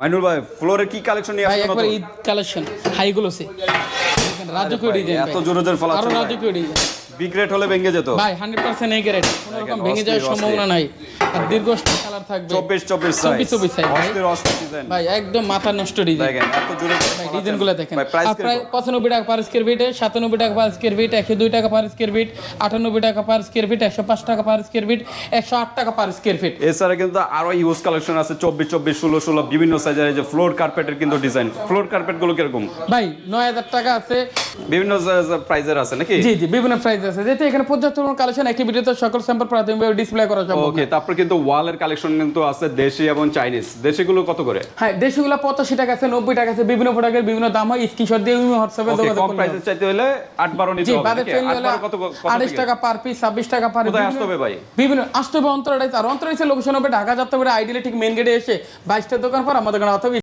মাইনুল ভাই ফ্লোরে কি কালেকশন নিয়ে ভাই আসছেন একবার ঈদ কালেকশন হাই গ্লোসে রাজকীয় ডিজাইন এত জোরে জোরে ফলাচ্ছে আর। রাজকীয় ডিজাইন বিগ রেট হলে ভেঙে যেত। ভাই হান্ড্রেড পার্সেন্ট এই গ্যারেন্টি কোনো রকম ভেঙে যাওয়ার সম্ভাবনা নাই। আর দীর্ঘস্থায়ী কালার থাকবে। চব্বিশ চব্বিশ সাইজ 24 24 size, অস্থির অস্থির ডিজাইন ভাই একদম মাথা নষ্ট ডিজাইন। দেখেন এত জোরে ভাই ডিজাইনগুলো দেখেন। প্রায় পঁচানব্বই টাকা পার স্কোয়ার ফিট সাতানব্বই টাকা পার স্কোয়ার ফিট একশো দুই টাকা পার স্কোয়ার ফিট আটানব্বই টাকা পার স্কোয়ার ফিট একশো পাঁচ টাকা পার স্কোয়ার ফিট একশো আট টাকা পার স্কোয়ার ফিট এছাড়া কিন্তু আরও ইউজ কালেকশন আছে চব্বিশ চব্বিশ ষোলো ষোলো বিভিন্ন সাইজের যে ফ্লোর কার্পেটের কিন্তু ডিজাইন ফ্লোর কার্পেটগুলো কীরকম? ভাই নয় হাজার টাকা আছে বিভিন্ন প্রাইজের আছে নাকি? জি জি বিভিন্ন প্রাইস আছে। যেহেতু এখানে পর্যাপ্ত কালেকশন একই ভিডিওতে সকল স্যাম্পল প্রাথমিকভাবে ডিসপ্লে করা সম্ভব ওকে তারপর কিন্তু ওয়ালের কালেকশন কিন্তু আছে দেশি এবং চাইনিজ দেশিগুলো কত করে? হ্যাঁ দেশগুলো পঁচাশি টাকা আছে নব্বই টাকা আছে বিভিন্ন প্রোডাক্টের বিভিন্ন দাম হয়। স্ক্রিনশট দিয়ে হোয়াটসঅ্যাপে যোগাযোগ কম করলে প্রাইসে চাইতে হলে আট বারো নিতে হবে বাজেট ফ্রেন্ডলি হলে কত কত আড়াইশ থেকে? টাকা পার পিস ছাব্বিশ টাকা পার কোথায় আসতে হবে ভাই? বিভিন্ন আসতে হবে আর লোকেশন হবে ঢাকা যাত্রা করে আইডিয়ালে ঠিক মেন গেটে এসে বাইশটা দোকান পর আমাদের অথবা